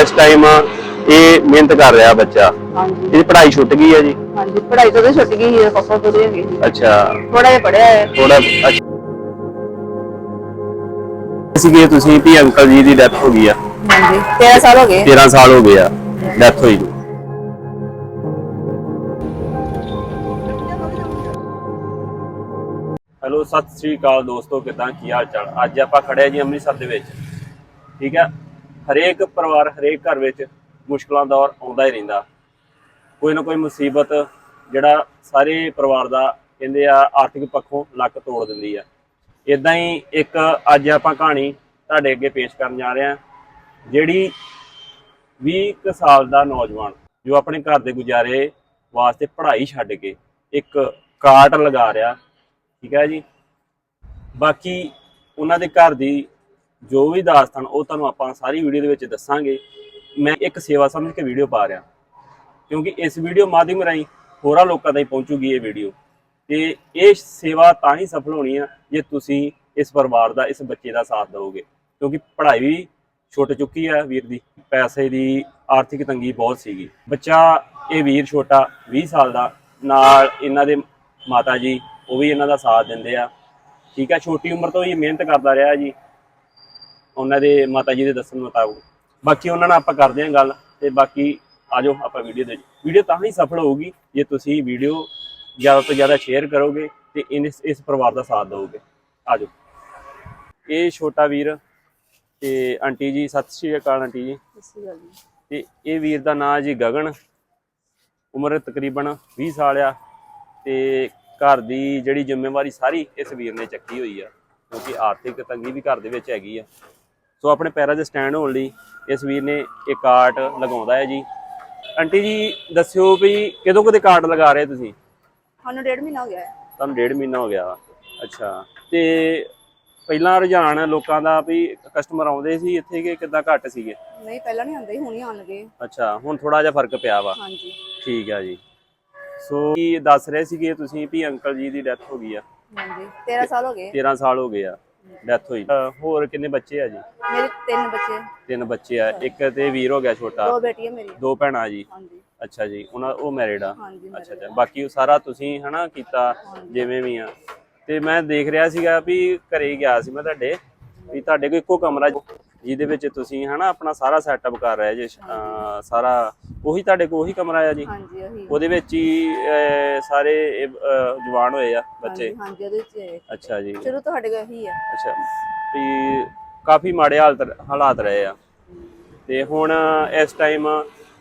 ਇਸ ਟਾਈਮ ਇਹ ਮਿਹਨਤ ਕਰ ਰਿਹਾ ਬੱਚਾ। ਹਾਂਜੀ। ਇਹਦੀ ਪੜ੍ਹਾਈ ਛੁੱਟ ਗਈ ਹੈ ਜੀ? ਹਾਂਜੀ ਪੜ੍ਹਾਈ ਤੋਂ ਤਾਂ ਛੁੱਟ ਗਈ ਸੀ ਪਾਪਾ ਪੂਰੀ ਹੋ ਗਈ ਸੀ ਅੱਛਾ। ਥੋੜਾ ਜਿਹਾ ਪੜਿਆ ਹੈ। ਥੋੜਾ ਅੱਛਾ। ਸੀਗੇ ਤੁਸੀਂ ਵੀ ਅੰਕਲ ਜੀ ਦੀ ਡੈਥ ਹੋ ਗਈ ਆ। ਹਾਂਜੀ 13 ਸਾਲ ਹੋ ਗਏ। 13 ਸਾਲ ਹੋ ਗਏ ਆ ਡੈਥ ਹੋਈ ਨੂੰ। ਹੈਲੋ ਸਤਿ ਸ੍ਰੀ ਅਕਾਲ ਦੋਸਤੋ ਕਿਦਾਂ ਕੀ ਹਾਲ ਚਾਲ? ਅੱਜ ਆਪਾਂ ਖੜੇ ਆ ਜੀ ਅੰਮ੍ਰਿਤਸਰ ਦੇ ਵਿੱਚ। ਠੀਕ ਆ? ਹਰੇਕ ਪਰਿਵਾਰ, ਹਰੇਕ ਘਰ ਵਿੱਚ ਮੁਸ਼ਕਲਾਂ ਦਾ ਦੌਰ ਆਉਂਦਾ ਹੀ ਰਹਿੰਦਾ। ਕੋਈ ਨਾ ਕੋਈ ਮੁਸੀਬਤ ਜਿਹੜਾ ਸਾਰੇ ਪਰਿਵਾਰ ਦਾ ਕਹਿੰਦੇ ਆ ਆਰਥਿਕ ਪੱਖੋਂ ਲੱਕ ਤੋੜ ਦਿੰਦੀ ਆ। ਇਦਾਂ ਹੀ ਇੱਕ ਅੱਜ ਆਪਾਂ ਕਹਾਣੀ ਤੁਹਾਡੇ ਅੱਗੇ ਪੇਸ਼ ਕਰਨ ਜਾ ਰਹੇ ਹਾਂ, ਜਿਹੜੀ 20 ਕੁ ਸਾਲ ਦਾ ਨੌਜਵਾਨ ਜੋ ਆਪਣੇ ਘਰ ਦੇ ਗੁਜ਼ਾਰੇ ਵਾਸਤੇ ਪੜ੍ਹਾਈ ਛੱਡ ਕੇ ਇੱਕ ਕਾਰਟ ਲਗਾ ਰਿਹਾ, ਠੀਕ ਹੈ ਜੀ? ਬਾਕੀ ਉਹਨਾਂ ਦੇ ਘਰ ਦੀ ਜੋ ਵੀ ਦਾਸਤਾਨ ਉਹ ਤੁਹਾਨੂੰ ਆਪਾਂ ਸਾਰੀ ਵੀਡੀਓ ਦੇ ਵਿੱਚ ਦੱਸਾਂਗੇ। ਮੈਂ ਇੱਕ ਸੇਵਾ ਸਮਝ ਕੇ ਵੀਡੀਓ ਪਾ ਰਿਹਾ। ਕਿਉਂਕਿ ਇਸ ਵੀਡੀਓ ਮਾਧਿਅਮ ਰਾਹੀਂ ਹੋਰਾਂ ਲੋਕਾਂ ਤਾਈਂ ਪਹੁੰਚੂਗੀ ਇਹ ਵੀਡੀਓ ਤੇ ਇਹ ਸੇਵਾ ਤਾਂ ਹੀ ਸਫਲ ਹੋਣੀ ਆ, ਜੇ ਤੁਸੀਂ ਇਸ ਪਰਿਵਾਰ ਦਾ, ਇਸ ਬੱਚੇ ਦਾ ਸਾਥ ਦਿਓਗੇ। ਕਿਉਂਕਿ ਪੜ੍ਹਾਈ ਵੀ ਛੁੱਟ ਚੁੱਕੀ ਆ ਵੀਰ ਦੀ। ਪੈਸੇ ਦੀ ਆਰਥਿਕ ਤੰਗੀ ਬਹੁਤ ਸੀਗੀ। ਬੱਚਾ, ਇਹ ਵੀਰ ਛੋਟਾ 20 ਸਾਲ ਦਾ, ਨਾਲ ਇਹਨਾਂ ਦੇ ਮਾਤਾ ਜੀ, ਉਹ ਵੀ ਇਹਨਾਂ ਦਾ ਸਾਥ ਦਿੰਦੇ ਆ। ਠੀਕ ਆ, ਛੋਟੀ ਉਮਰ ਤੋਂ ਹੀ ਮਿਹਨਤ ਕਰਦਾ ਰਿਹਾ ਜੀ। ਉਹਨਾਂ ਦੇ ਮਾਤਾ ਜੀ ਦੇ ਦੱਸਣ ਮੁਤਾਬਕ। ਬਾਕੀ ਉਹਨਾਂ ਨਾਲ ਆਪਾਂ ਕਰਦੇ ਹਾਂ ਗੱਲ ਤੇ ਬਾਕੀ ਆਜੋ ਆਪਾਂ ਵੀਡੀਓ ਦੇ ਵੀਡੀਓ ਤਾਂ ਹੀ ਸਫਲ ਹੋਊਗੀ ਜੇ ਤੁਸੀਂ ਵੀਡੀਓ ਜ਼ਿਆਦਾ ਤੋਂ ਜ਼ਿਆਦਾ ਸ਼ੇਅਰ ਕਰੋਗੇ ਤੇ ਇਸ ਇਸ ਪਰਿਵਾਰ ਦਾ ਸਾਥ ਦਿਓਗੇ। ਆਜੋ। ਇਹ ਛੋਟਾ ਵੀਰ ਤੇ ਆਂਟੀ ਜੀ ਸਤਿ ਸ਼੍ਰੀ ਅਕਾਲ ਆਂਟੀ ਜੀ। ਇਸੇ ਗੱਲ ਦੀ। ਤੇ ਇਹ ਵੀਰ ਦਾ ਨਾਂ ਜੀ ਗਗਨ। ਉਮਰ ਤਕਰੀਬਨ 20 ਸਾਲ ਆ ਤੇ ਘਰ ਦੀ ਜਿਹੜੀ ਜ਼ਿੰਮੇਵਾਰੀ ਸਾਰੀ ਇਸ ਵੀਰ ਨੇ ਚੱਕੀ ਹੋਈ ਆ। ਕਿਉਂਕਿ ਆਰਥਿਕ ਤੰਗੀ ਵੀ ਘਰ ਦੇ ਵਿੱਚ ਹੈਗੀ ਆ। ਸੋ ਆਪਣੇ ਪੈਰਾਂ 'ਤੇ ਸਟੈਂਡ ਹੋਣ ਲਈ ਇਸ ਵੀਰ ਨੇ ਇੱਕ ਕਾਰਟ ਲਗਾਉਂਦਾ ਹੈ ਜੀ। ਆਂਟੀ ਜੀ ਦੱਸਿਓ ਵੀ ਕਿਦੋਂ ਕਦੇ ਕਾਰਟ ਲਗਾ ਰਹੇ ਤੁਸੀਂ? ਸਾਨੂੰ ਡੇਢ ਮਹੀਨਾ ਹੋ ਗਿਆ ਹੈ। ਤੁਹਾਨੂੰ ਡੇਢ ਮਹੀਨਾ ਹੋ ਗਿਆ। ਅੱਛਾ। ਤੇ ਪਹਿਲਾਂ ਰੁਝਾਨ ਲੋਕਾਂ ਦਾ ਵੀ ਕਸਟਮਰ ਆਉਂਦੇ ਸੀ ਇੱਥੇ ਕਿ ਕਿਦਾਂ ਘੱਟ ਸੀਗੇ? ਨਹੀਂ ਪਹਿਲਾਂ ਨਹੀਂ ਆਉਂਦੇ ਹੁਣ ਹੀ ਆਉਣ ਲੱਗੇ। ਅੱਛਾ ਹੁਣ ਥੋੜਾ ਜਿਹਾ ਫ਼ਰਕ ਪਿਆ ਵਾ। ਹਾਂਜੀ। ਠੀਕ ਆ ਜੀ। ਸੋ ਕੀ ਦੱਸ ਰਹੇ ਸੀਗੇ ਤੁਸੀਂ ਵੀ ਅੰਕਲ ਜੀ ਦੀ ਡੈਥ ਹੋ ਗਈ ਆ? ਹਾਂਜੀ 13 ਸਾਲ ਹੋ ਗਏ। 13 ਸਾਲ ਹੋ ਗਏ ਆ। ਡੈਥ ਹੋਈ। ਹੋਰ ਕਿੰਨੇ ਬੱਚੇ ਆ ਜੀ? ਮੇਰੇ ਤਿੰਨ ਬੱਚੇ। ਤਿੰਨ ਬੱਚੇ ਆ। ਇੱਕ ਤੇ ਵੀਰ ਹੋ ਗਿਆ ਛੋਟਾ। ਦੋ ਬੇਟੀਆਂ ਮੇਰੀਆਂ। ਦੋ ਭੈਣਾਂ ਜੀ। ਹਾਂਜੀ। ਅੱਛਾ ਜੀ ਉਹਨਾਂ ਉਹ ਮੈਰਿਡ ਆ। ਹਾਂਜੀ ਅੱਛਾ ਅੱਛਾ ਬਾਕੀ ਉਹ ਸਾਰਾ ਤੁਸੀਂ ਹਨਾ ਕੀਤਾ ਜਿਵੇਂ ਵੀ ਆ। ਤੇ ਮੈਂ ਦੇਖ ਰਿਹਾ ਸੀਗਾ ਵੀ ਘਰੇ ਗਿਆ ਸੀ ਮੈਂ ਤੁਹਾਡੇ ਵੀ ਤੁਹਾਡੇ ਕੋਲ ਇੱਕੋ ਕਮਰਾ ਜਿਹਦੇ ਵਿੱਚ ਤੁਸੀਂ ਹਨਾ ਆਪਣਾ ਸਾਰਾ ਸੈਟਅਪ ਕਰ ਰਹੇ ਜੇ ਅਹ ਸਾਰਾ ਉਹੀ ਤੁਹਾਡੇ ਕੋਲ ਉਹੀ ਕਮਰਾ ਆ ਜੀ? ਹਾਂਜੀ ਉਹੀ ਉਹਦੇ ਵਿੱਚ ਹੀ ਅਹ, ਸਾਰੇ ਇਹ, ਅਹ, ਜਵਾਨ ਹੋਏ ਆ ਬੱਚੇ? ਹਾਂਜੀ ਹਾਂਜੀ ਉਹਦੇ ਵਿੱਚ ਹੈ। ਅੱਛਾ ਜੀ। ਸ਼ੁਰੂ ਤੋਂ ਸਾਡੇ ਕੋਲ ਇਹੀ ਹੈ ਅੱਛਾ। ਵੀ ਕਾਫੀ ਮਾੜੇ ਹਾਲਤ ਹਾਲਾਤ ਰਹੇ ਆ। ਤੇ ਹੁਣ ਇਸ ਟਾਈਮ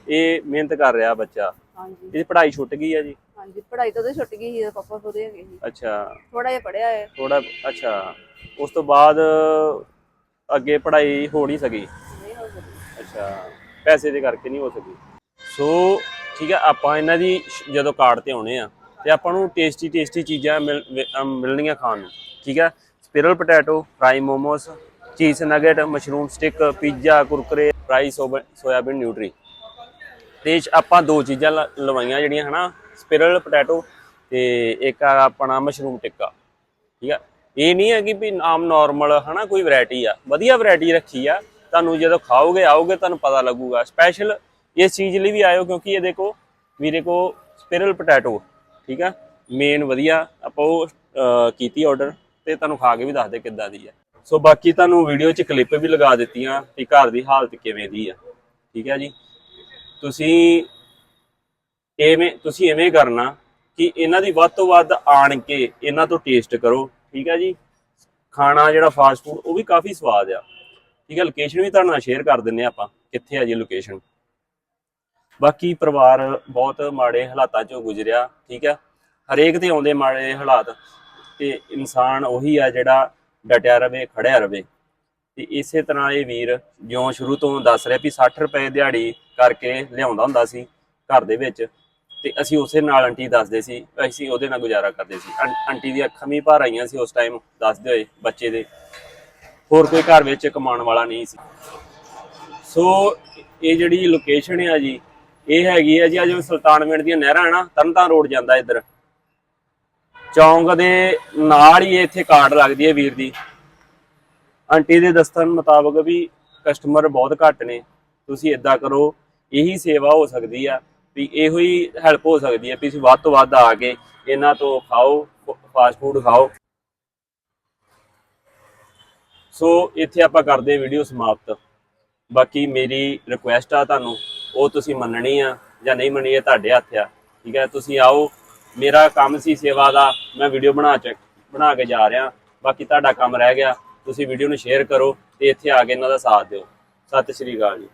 ਇਹ ਮਿਹਨਤ ਕਰ ਰਿਹਾ ਬੱਚਾ। ਹਾਂਜੀ। ਇਹਦੀ ਪੜ੍ਹਾਈ ਛੁੱਟ ਗਈ ਆ ਜੀ? ਹਾਂਜੀ ਪੜ੍ਹਾਈ ਤੋਂ ਤਾਂ ਛੁੱਟ ਗਈ ਸੀ ਪਾਪਾ ਪੂਰੀ ਹੋ ਗਈ ਸੀ। ਅੱਛਾ। ਥੋੜਾ ਜਿਹਾ ਪੜਿਆ ਹੈ ਥੋੜਾ ਅੱਛਾ। ਉਸ ਤੋਂ ਬਾਅਦ ਅੱਗੇ ਪੜ੍ਹਾਈ ਹੋ ਨਹੀਂ ਸਕੀ? ਨਹੀਂ ਹੋ ਸਕੀ। ਅੱਛਾ। ਪੈਸੇ ਦੇ ਕਰਕੇ ਨਹੀਂ ਹੋ ਸਕੀ? ਸੋ ਠੀਕ ਹੈ ਆਪਾਂ ਇਹਨਾਂ ਦੀ ਸ਼- ਜਦੋਂ ਕਾਰਡ ਤੇ ਆਉਣੇ ਆ, ਤੇ ਆਪਾਂ ਨੂੰ ਟੇਸਟੀ ਟੇਸਟੀ ਚੀਜ਼ਾਂ ਮਿਲ- ਮਿਲਣਗੀਆਂ ਖਾਣ ਨੂੰ, ਠੀਕ ਹੈ spiral potato fry momos cheese nugget mushroom stick pizza Kurkure fry soyabean nutri ਤੇ ਆਪਾਂ ਦੋ ਚੀਜ਼ਾਂ ਲ- ਲਵਾਈਆਂ ਜਿਹੜੀਆਂ, ਹਨਾ? ਸਪਿਰਲ ਪੋਟੈਟੋ ਤੇ ਇੱਕ ਆ ਆਪਣਾ ਮਸ਼ਰੂਮ ਟਿੱਕਾ ਠੀਕ ਆ? ਇਹ ਨਹੀਂ ਹੈ ਕਿ ਵੀ ਆਮ ਨਾਰਮਲ ਹਨਾ? ਕੋਈ ਵੈਰਾਈਟੀ ਆ। ਵਧੀਆ ਵੈਰਾਈਟੀ ਰੱਖੀ ਆ। ਤੁਹਾਨੂੰ ਜਦੋਂ ਖਾਓਗੇ, ਆਓਗੇ, ਤੁਹਾਨੂੰ ਪਤਾ ਲੱਗੂਗਾ। ਸਪੈਸ਼ਲ ਇਸ ਚੀਜ਼ ਲਈ ਵੀ ਆਇਓ ਕਿਉਂਕਿ ਇਹ ਦੇਖੋ ਵੀਰੇ ਕੋ ਸਪਿਰਲ ਪੋਟੈਟੋ ਠੀਕ ਆ? ਮੇਨ ਵਧੀਆ, ਆਪਾਂ ਉਹ ਕੀਤੀ ਆਰਡਰ ਤੇ ਤੁਹਾਨੂੰ ਖਾ ਕੇ ਵੀ ਦੱਸਦੇ ਕਿੱਦਾਂ ਦੀ ਆ। ਸੋ ਬਾਕੀ ਤੁਹਾਨੂੰ ਵੀਡੀਓ 'ਚ ਕਲਿੱਪ ਵੀ ਲਗਾ ਦਿੱਤੀਆਂ ਕਿ ਘਰ ਦੀ ਹਾਲਤ ਕਿਵੇਂ ਦੀ ਆ, ਠੀਕ ਹੈ ਜੀ? ਤੁਸੀਂ ਐਵੇਂ ਤੁਸੀਂ ਐਵੇਂ ਕਰਨਾ ਕਿ ਇਹਨਾਂ ਦੀ ਵੱਧ ਤੋਂ ਵੱਧ ਆਣ ਕੇ ਇਹਨਾਂ ਤੋਂ ਟੇਸਟ ਕਰੋ, ਠੀਕ ਹੈ ਜੀ? ਖਾਣਾ ਜਿਹੜਾ ਫਾਸਟ ਫੂਡ ਉਹ ਵੀ ਕਾਫੀ ਸਵਾਦ ਆ। ਠੀਕ ਹੈ ਲੋਕੇਸ਼ਨ ਵੀ ਤੁਹਾਡੇ ਨਾਲ ਸ਼ੇਅਰ ਕਰ ਦਿੰਨੇ ਆ ਆਪਾਂ, ਕਿੱਥੇ ਆ ਜੀ ਲੋਕੇਸ਼ਨ ਬਾਕੀ ਪਰਿਵਾਰ ਬਹੁਤ ਮਾੜੇ ਹਾਲਾਤਾਂ ਚੋਂ ਗੁਜ਼ਰਿਆ, ਠੀਕ ਹੈ ਹਰੇਕ ਤੇ ਆਉਂਦੇ ਮਾੜੇ ਹਾਲਾਤ ਤੇ ਇਨਸਾਨ ਉਹੀ ਆ ਜਿਹੜਾ ਡਟਿਆ ਰਵੇ, ਖੜਿਆ ਰਵੇ। ਤੇ ਇਸੇ ਤਰ੍ਹਾਂ ਇਹ ਵੀਰ ਜਿਉਂ ਸ਼ੁਰੂ ਤੋਂ ਦੱਸ ਰਿਹਾ ਵੀ 60 ਰੁਪਏ ਦਿਹਾੜੀ ਕਰਕੇ ਲਿਆਉਂਦਾ ਹੁੰਦਾ ਸੀ ਘਰ ਦੇ ਵਿੱਚ ਤੇ ਅਸੀਂ ਉਸੇ ਨਾਲ ਆਂਟੀ ਦੱਸਦੇ ਸੀ, ਅਸੀਂ ਉਹਦੇ ਨਾਲ ਗੁਜ਼ਾਰਾ ਕਰਦੇ ਸੀ। ਆਂ- ਆਂਟੀ ਦੀਆਂ ਅੱਖਾਂ ਵੀ ਭਰ ਆਈਆਂ ਸੀ ਉਸ ਟਾਈਮ ਦੱਸਦੇ ਹੋਏ ਬੱਚੇ ਦੇ। ਹੋਰ ਕੋਈ ਘਰ ਵਿੱਚ ਕਮਾਉਣ ਵਾਲਾ ਨਹੀਂ ਸੀ। ਸੋ ਇਹ ਜਿਹੜੀ ਲੋਕੇਸ਼ਨ ਆ ਜੀ ਇਹ ਹੈਗੀ ਆ ਜੀ ਆ ਜਿਵੇਂ ਸੁਲਤਾਨਵਿੰਡ ਦੀਆਂ ਨਹਿਰਾਂ ਆ ਨਾ ਤਰਨਤਾਰਨ ਰੋਡ ਜਾਂਦਾ ਇੱਧਰ। ਚੌਂਕ ਦੇ ਨਾਲ ਹੀ ਇੱਥੇ ਕਾਰਡ ਲੱਗਦੀ ਹੈ ਵੀਰ ਦੀ। ਆਂਟੀ ਦੇ ਦੱਸਣ ਮੁਤਾਬਕ ਵੀ ਕਸਟਮਰ ਬਹੁਤ ਘੱਟ ਨੇ। ਤੁਸੀਂ ਇਦਾਂ ਕਰੋ, ਇਹੀ ਸੇਵਾ ਹੋ ਸਕਦੀ ਆ ਵੀ ਇਹੋ ਹੀ ਹੈਲਪ ਹੋ ਸਕਦੀ ਹੈ ਵੀ ਤੁਸੀਂ ਵੱਧ ਤੋਂ ਵੱਧ ਆ ਕੇ ਇਹਨਾਂ ਤੋਂ ਖਾਓ ਫਾਸਟ ਫੂਡ ਖਾਓ। ਸੋ ਇੱਥੇ ਆਪਾਂ ਕਰਦੇ ਵੀਡੀਓ ਸਮਾਪਤ। ਬਾਕੀ ਮੇਰੀ ਰਿਕੁਐਸਟ ਆ ਤੁਹਾਨੂੰ। ਉਹ ਤੁਸੀਂ ਮੰਨਣੀ ਆ ਜਾਂ ਨਹੀਂ ਮੰਨਣੀ ਇਹ ਤੁਹਾਡੇ ਹੱਥ ਆ। ਠੀਕ ਹੈ? ਤੁਸੀਂ ਆਓ। ਮੇਰਾ ਕੰਮ ਸੀ ਸੇਵਾ ਦਾ। ਮੈਂ ਵੀਡੀਓ ਬਣਾ ਚ ਬਣਾ ਕੇ ਜਾ ਰਿਹਾ। ਬਾਕੀ ਤੁਹਾਡਾ ਕੰਮ ਰਹਿ ਗਿਆ। ਤੁਸੀਂ ਵੀਡੀਓ ਨੂੰ ਸ਼ੇਅਰ ਕਰੋ ਤੇ ਇੱਥੇ ਆ ਕੇ ਇਹਨਾਂ ਦਾ ਸਾਥ ਦਿਓ। ਸਤਿ ਸ਼੍ਰੀ ਅਕਾਲ ਜੀ।